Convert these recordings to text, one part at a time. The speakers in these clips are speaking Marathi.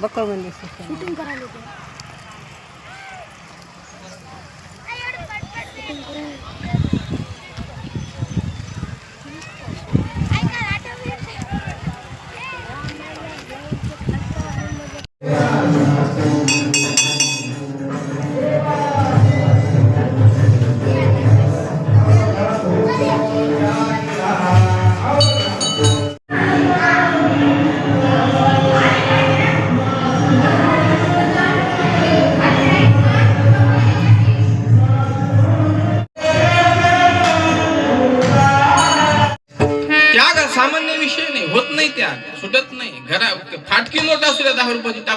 बक्कळगंदी स्टेशन शूटिंग करायला होते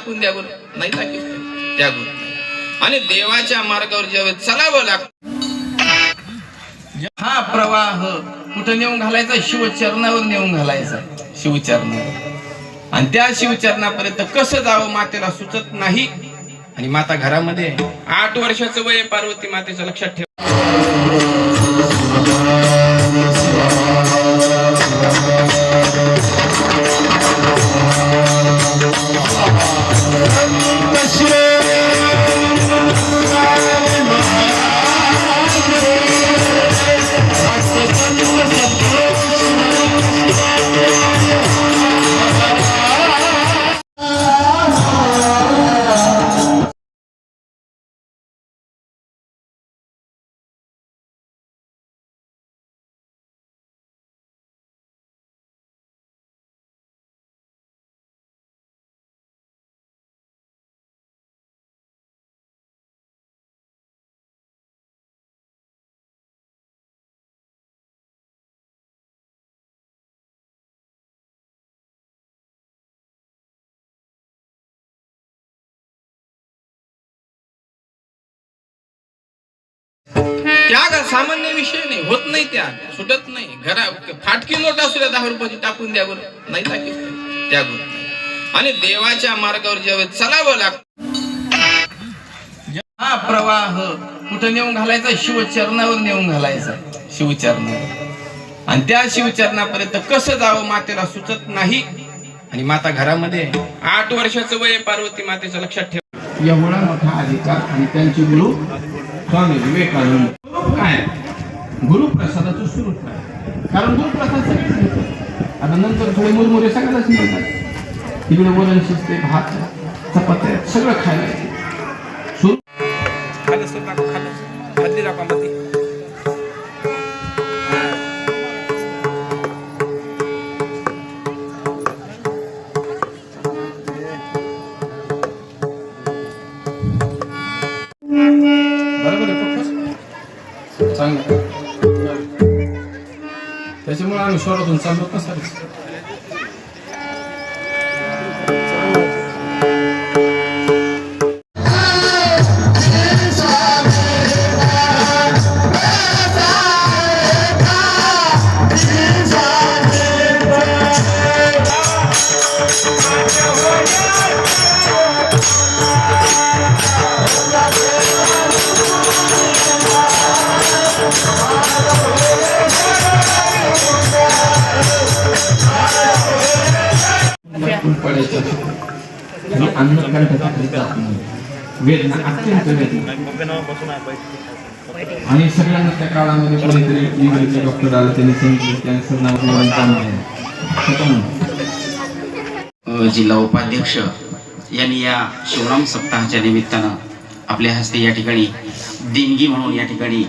दाखवून द्या बरं. नाही टाकीत नाही. आणि देवाच्या मार्गावर जेव्हा चलावं लागत हा प्रवाह कुठं नेऊन घालायचा? शिवचरणावर नेऊन घालायचा. शिवचरणावर. आणि त्या शिवचरणापर्यंत कसं जावं मातेला सुचत नाही. आणि माता घरामध्ये आठ वर्षाचं वय पार्वती मातेचं लक्षात ठेवा. त्याग सामान्य विषय नाही होत नाही त्याग सुटत नाही. घरा फाटकी नोट असू द्या दहा रुपयाची टाकून द्या बरं. नाही टाकी त्याग होत नाही. आणि देवाच्या मार्गावर जेव्हा चलावं लागतं हा प्रवाह कुठं नेऊन घालायचा? शिवचरणावर नेऊन घालायचा. शिवचरणावर. आणि त्या शिवचरणापर्यंत कसं जावं मातेला सुचत नाही. आणि माता घरामध्ये आठ वर्षाचं वय पार्वती मातेचं लक्षात ठेवा. एवढा मोठा अधिकार आणि त्यांचे गुरु स्वामी विवेकानंद. काय? गुरुप्रसादाचं स्वरूप काय कारण गुरुप्रसाद सगळेच घेतात आता नंतर थोडे मुरमुरे सगळ्याच मिळतात. तिकडे वरण शिजते भात चपात्या सगळं खायला येते. स्वरूप बरोबर Tesoro Gonzalo Casares. चाललो पडायचं आणि अन्न कंठाच्या जात नाही वेदना अत्यंत वेदना. आणि सगळ्यांना त्या काळामध्ये कोणीतरी इंग्रजी डॉक्टर आले त्यांनी सांगितलं कॅन्सर नावाचं काम आहे जिल्हा उपाध्यक्ष यांनी या शिवराम सप्ताहाच्या निमित्तानं आपल्या हस्ते या ठिकाणी देणगी म्हणून या ठिकाणी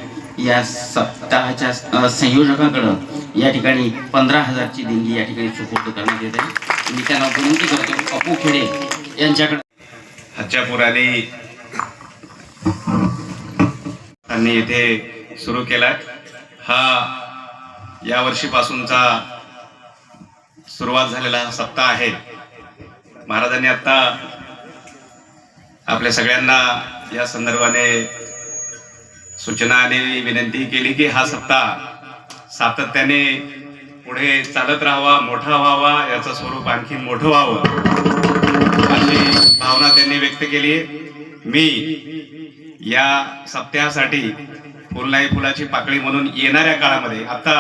या सप्ताहाच्या संयोजकाकडं या ठिकाणी पंधरा हजारची देणगी या ठिकाणी सुपूर्द करण्यात येत आहे. मी त्यांना विनंती करतो. अपू खेडे यांच्याकडे. हच्चापुराने त्यांनी येथे सुरू केला हा या वर्षीपासूनचा सुरुवात झालेला हा सप्ताह आहे. महाराजांनी आता आपल्या सगळ्यांना या संदर्भाने सूचना आणि विनंती केली की हा सप्ताह सातत्याने पुढे चालत राहावा मोठा व्हावा याचं स्वरूप आणखी मोठं व्हावं अशी भावना त्यांनी व्यक्त केली. मी या सप्त्यासाठी फुलनाई फुलाची पाकळी म्हणून येणाऱ्या काळामध्ये आता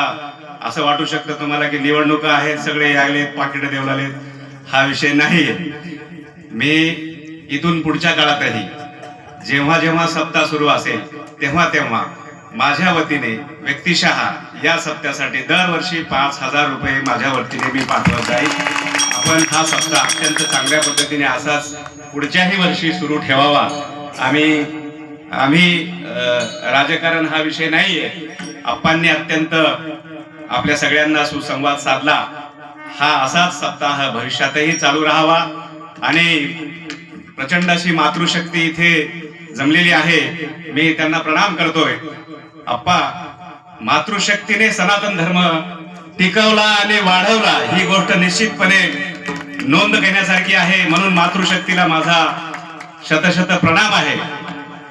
असं वाटू शकतं तुम्हाला की निवडणुका आहेत सगळे यायले पाकिट देऊ लागलेत हा विषय नाही. मी इथून पुढच्या काळातही जेव्हा जेव्हा सप्ताह सुरू असेल तेव्हा तेव्हा माझ्या वतीने व्यक्तिशः या सप्त्यासाठी दरवर्षी पाच हजार रुपये माझ्या वतीने मी पाठवत जाईल. आपण हा सप्ताह अत्यंत चांगल्या पद्धतीने असाच पुढच्याही वर्षी सुरू ठेवावा. आम्ही आम्ही राजकारण हा विषय नाहीये. आप्पांनी अत्यंत आपल्या सगळ्यांना सुसंवाद साधला. हा असाच सप्ताह भविष्यातही चालू राहावा आणि प्रचंड अशी मातृशक्ती इथे जमलेली आहे. मी त्यांना प्रणाम करतोय. अप्पा मातृशक्तीने सनातन धर्म टिकवला आणि वाढवला ही गोष्ट निश्चितपणे नोंद घेण्यासारखी आहे. म्हणून मातृशक्तीला माझा शतशत प्रणाम आहे.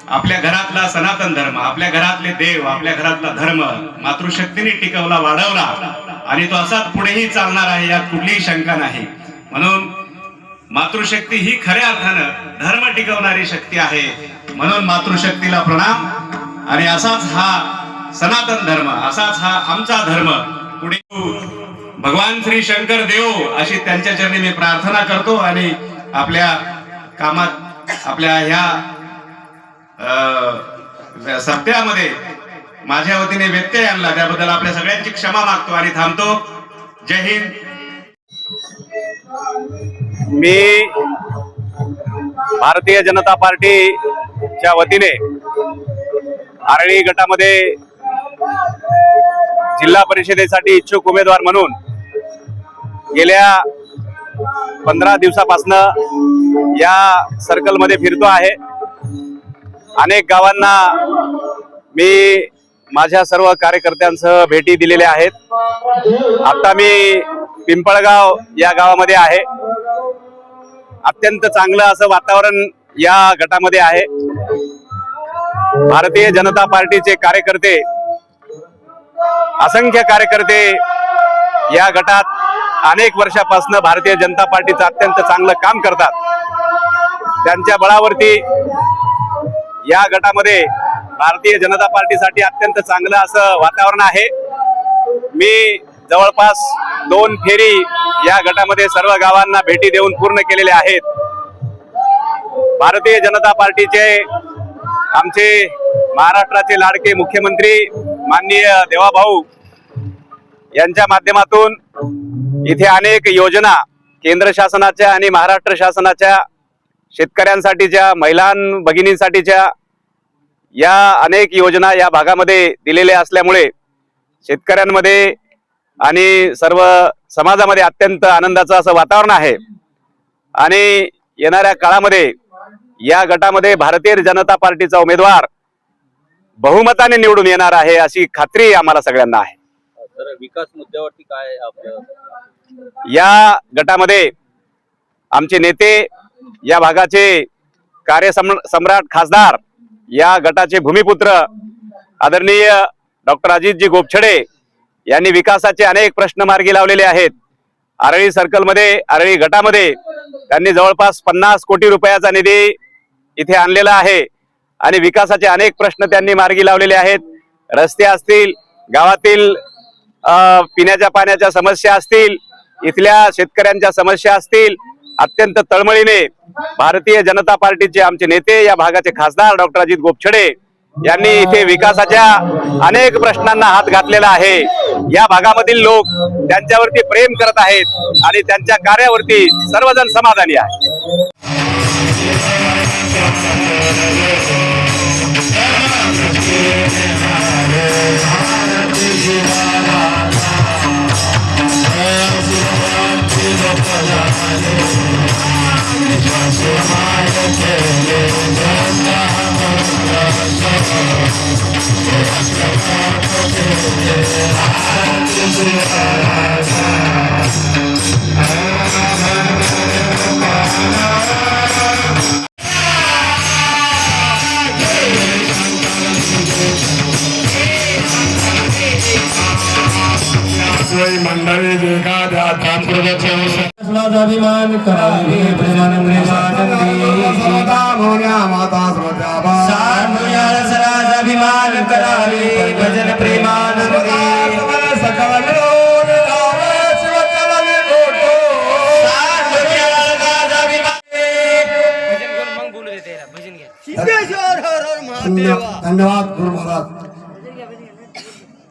आपल्या घरातला सनातन धर्म आपल्या घरातले देव आपल्या घरातला धर्म मातृशक्तीने टिकवला वाढवला आणि तो असाच पुढेही चालणार आहे यात कुठलीही शंका नाही. म्हणून मातृशक्ती ही खऱ्या अर्थानं धर्म टिकवणारी शक्ती आहे. म्हणून मातृशक्तीला प्रणाम. आणि असाच हा सनातन धर्म असाच हा आमचा धर्म. पुढे भगवान श्री शंकर देव अशी त्यांच्या चरणी मी प्रार्थना करतो आणि आपल्या कामात आपल्या ह्या सप्त्यामध्ये माझ्या वतीने व्यत्यय आणला. त्याबद्दल आपल्या सगळ्यांची क्षमा मागतो आणि थांबतो. जय हिंद. मी भारतीय जनता पार्टीच्या वतीने आरळी गटामध्ये जिल्हा परिषदेसाठी इच्छुक उमेदवार म्हणून गेल्या पंधरा दिवसापासनं या सर्कलमध्ये फिरतो आहे. अनेक गावांना मी माझ्या सर्व कार्यकर्त्यांसह भेटी दिलेल्या आहेत. आता मी पिंपळगाव या गावामध्ये आहे. अत्यंत चांगलं असं वातावरण या गटामध्ये आहे. भारतीय जनता पार्टीचे कार्यकर्ते असंख्य कार्यकर्ते या गटात अनेक वर्षापासून भारतीय जनता पार्टीचं अत्यंत चांगलं काम करतात. त्यांच्या बळावरती या गटामध्ये भारतीय जनता पार्टीसाठी अत्यंत चांगलं असं वातावरण आहे. मी जवळपास दोन फेरी या गटामध्ये सर्व गावांना भेटी देऊन पूर्ण केलेले आहेत. भारतीय जनता पार्टीचे आमचे महाराष्ट्राचे लाडके मुख्यमंत्री माननीय देवाभाऊ यांच्या माध्यमातून इथे अनेक योजना केंद्र शासनाच्या आणि महाराष्ट्र शासनाच्या शेतकऱ्यांसाठीच्या महिलां भगिनींसाठीच्या या अनेक योजना या भागामध्ये दिलेल्या असल्यामुळे शेतकऱ्यांमध्ये आणि सर्व समाजामध्ये अत्यंत आनंदाचं असं वातावरण आहे. आणि येणाऱ्या काळामध्ये या गटामध्ये भारतीय जनता पार्टीचा उमेदवार बहुमताने निवडून येणार आहे अशी खात्री आम्हाला सगळ्यांना आहे. विकास मुद्द्यावरती काय या गटामध्ये आमचे नेते या भागाचे कार्य सम्राट खासदार या गटाचे भूमिपुत्र आदरणीय डॉक्टर अजितजी गोपछडे यांनी विकासाचे अनेक प्रश्न मार्गी लावलेले आहेत. आरळी सर्कलमध्ये आरळी गटामध्ये त्यांनी जवळपास पन्नास कोटी रुपयाचा निधी इथे आणलेला आहे. आणि विकासाचे अनेक प्रश्न त्यांनी मार्गी लावलेले आहेत. रस्ते असतील गावातील पिण्याच्या पाण्याच्या समस्या असतील इथल्या शेतकऱ्यांच्या समस्या असतील अत्यंत तळमळीने भारतीय जनता पार्टीचे आमचे नेते या भागाचे खासदार डॉक्टर अजित गोपछडे यांनी इथे विकासाच्या अनेक प्रश्नांना हात घातलेला आहे. या भागामधील लोक त्यांच्यावरती प्रेम करत आहेत आणि त्यांच्या कार्यावरती सर्वजण समाधानी आहे मंडळी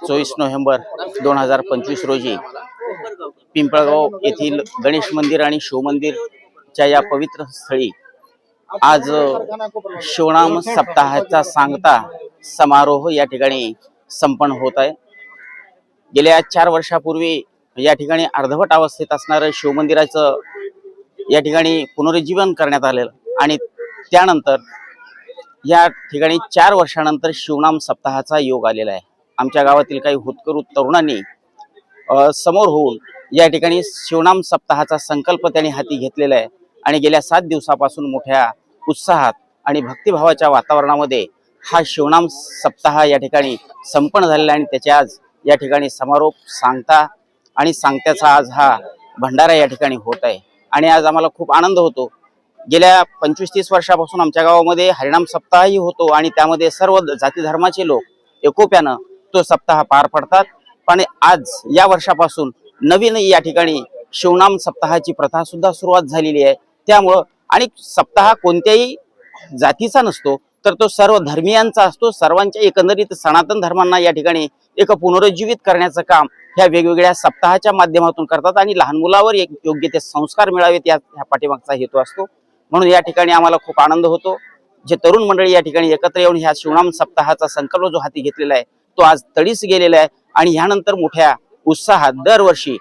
चोवीस नोव्हेंबर दोन हजार पंचवीस रोजी पिंपळगाव येथील गणेश मंदिर आणि शिवमंदिरच्या या पवित्र स्थळी आज शिवनाम सप्ताहाचा सांगता समारोह या ठिकाणी संपन्न होत आहे. गेल्या चार वर्षापूर्वी या ठिकाणी अर्धवट अवस्थेत असणारं शिवमंदिराचं या ठिकाणी पुनरुज्जीवन करण्यात आलेलं आणि त्यानंतर या ठिकाणी चार वर्षानंतर शिवनाम सप्ताहाचा योग आलेला आहे. आमच्या गावातील काही हुतकरू तरुणांनी समोर होऊन या ठिकाणी शिवनाम सप्ताहाचा संकल्प त्यांनी हाती घेतलेला आहे आणि गेल्या सात दिवसापासून मोठ्या उत्साहात आणि भक्तिभावाच्या वातावरणामध्ये हा शिवनाम सप्ताह या ठिकाणी संपन्न झालेला आहे आणि त्याचे आज या ठिकाणी समारोप सांगता आणि सांगत्याचा आज हा भंडारा या ठिकाणी होत आहे. आणि आज आम्हाला खूप आनंद होतो. गेल्या पंचवीस तीस वर्षापासून आमच्या गावामध्ये हरिणाम सप्ताहही होतो आणि त्यामध्ये सर्व जाती धर्माचे लोक एकोप्यानं तो सप्ताह पार पडतात. पण आज या वर्षापासून नवीन या ठिकाणी शिवनाम सप्ताहाची प्रथा सुद्धा सुरुवात झालेली आहे. त्यामुळं आणि सप्ताह कोणत्याही जातीचा नसतो तर तो सर्व धर्मियांचा असतो. सर्वांच्या एकंदरीत सनातन धर्मांना या ठिकाणी एक पुनरुज्जीवित करण्याचं काम ह्या वेगवेगळ्या सप्ताहाच्या माध्यमातून करतात आणि लहान मुलावर एक योग्य ते संस्कार मिळावेत या ह्या पाठीमागचा हेतू असतो. म्हणून या ठिकाणी आम्हाला खूप आनंद होतो. जे तरुण मंडळी या ठिकाणी एकत्र येऊन ह्या शिवनाम सप्ताहाचा संकल्प जो हाती घेतलेला आहे तो आज तडीस गेलेला आहे आणि ह्यानंतर मोठ्या उत्साहात दरवर्षी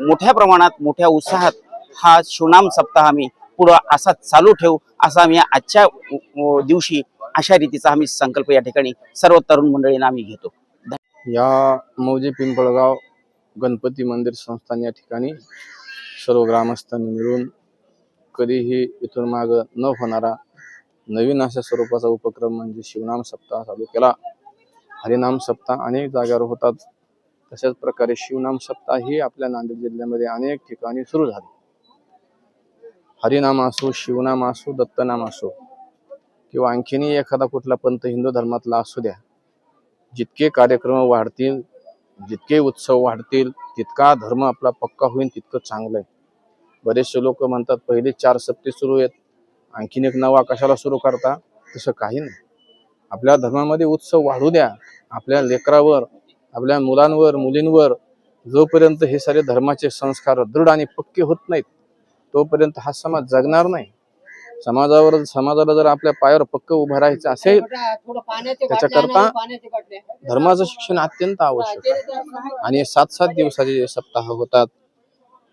मोठ्या प्रमाणात मोठ्या उत्साहात हा शिवनाम सप्ताह आम्ही पुढं असा चालू ठेवू असा आम्ही आजच्या दिवशी अशा रीतीचा आम्ही संकल्प या ठिकाणी सर्व तरुण मंडळींना आम्ही घेतो. या मौजे पिंपळगाव गणपती मंदिर संस्थान या ठिकाणी सर्व ग्रामस्थांनी मिळून कधीही इथून माग न होणारा नवीन अशा स्वरूपाचा उपक्रम म्हणजे शिवनाम सप्ताह चालू केला. हरिनाम सप्ताह अनेक जागेवर होतात. तशाच प्रकारे शिवनाम सप्ताह ही आपल्या नांदेड जिल्ह्यामध्ये अनेक ठिकाणी सुरू झाले. हरिनाम असो शिवनाम असो दत्तनाम असो किंवा आणखीनही एखादा कुठला पंथ हिंदू धर्मातला असू द्या जितके कार्यक्रम वाढतील जितके उत्सव वाढतील तितका धर्म आपला पक्का होईल तितकं चांगलं आहे. बरेचसे लोक म्हणतात पहिले चार सप्ते सुरू आहेत आणखीन एक नवा कशाला सुरू करता? तसं काही नाही. आपल्या धर्मामध्ये उत्सव वाढू द्या. आपल्या लेकरावर आपल्या मुलांवर मुलींवर जोपर्यंत हे सारे धर्माचे संस्कार दृढ आणि पक्के होत नाहीत तोपर्यंत हा समाज जगणार नाही. समाजावर समाजाला जर आपल्या पायावर पक्क उभं राहायचं असेल त्याच्याकरता धर्माचं शिक्षण अत्यंत आवश्यक आहे. आणि सात सात दिवसाचे जे सप्ताह होतात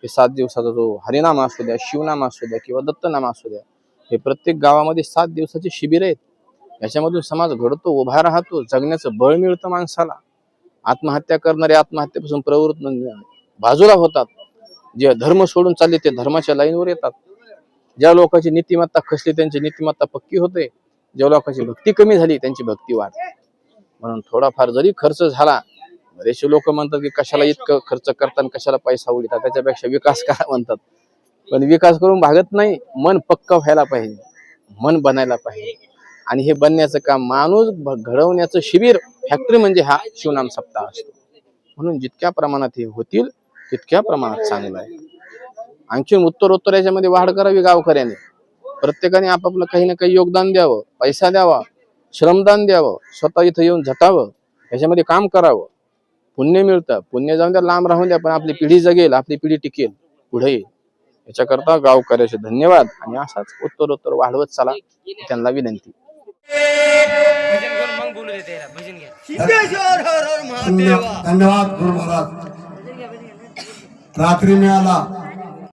हे सात दिवसाचा जो हरिनाम असू द्या शिवनाम असू द्या किंवा दत्तनाम असू द्या हे प्रत्येक गावामध्ये सात दिवसाचे शिबिर आहेत. याच्यामधून समाज घडतो उभा राहतो जगण्याचं बळ मिळतं माणसाला. आत्महत्या करणारे आत्महत्येपासून प्रवृत्त बाजूला होतात. जे धर्म सोडून चालले ते धर्माच्या लाईनवर येतात. ज्या लोकांची नीतिमत्ता खसली त्यांची नीतिमत्ता पक्की होते ज्या लोकांची भक्ती कमी झाली त्यांची भक्ती वाढते. म्हणून थोडाफार जरी खर्च झाला बरेचसे लोक म्हणतात की कशाला इतकं खर्च करतात कशाला पैसा उडतात त्याच्यापेक्षा विकास करा म्हणतात. पण विकास करून भागत नाही मन पक्क व्हायला पाहिजे मन बनायला पाहिजे. आणि हे बनण्याचं काम माणूस घडवण्याचं शिबिर फॅक्टरी म्हणजे हा शिवनाम सप्ताह असतो. म्हणून जितक्या प्रमाणात हे होतील तितक्या प्रमाणात चांगलं आहे. आणखीन उत्तरोत्तर याच्यामध्ये वाढ करावी गावकऱ्याने. प्रत्येकाने आपापलं काही ना काही योगदान द्यावं पैसा द्यावा श्रमदान द्यावं स्वतः इथं येऊन झटावं याच्यामध्ये काम करावं. पुण्य मिळतं. पुण्य जाऊन द्या लांब राहून द्या पण आपली पिढी जगेल आपली पिढी टिकेल पुढे येईल. याच्याकरता गावकऱ्याचे धन्यवाद आणि असाच उत्तरोत्तर वाढवत चला त्यांना विनंती. धन्यवाद गुरु महाराज. रात्री मिळाला.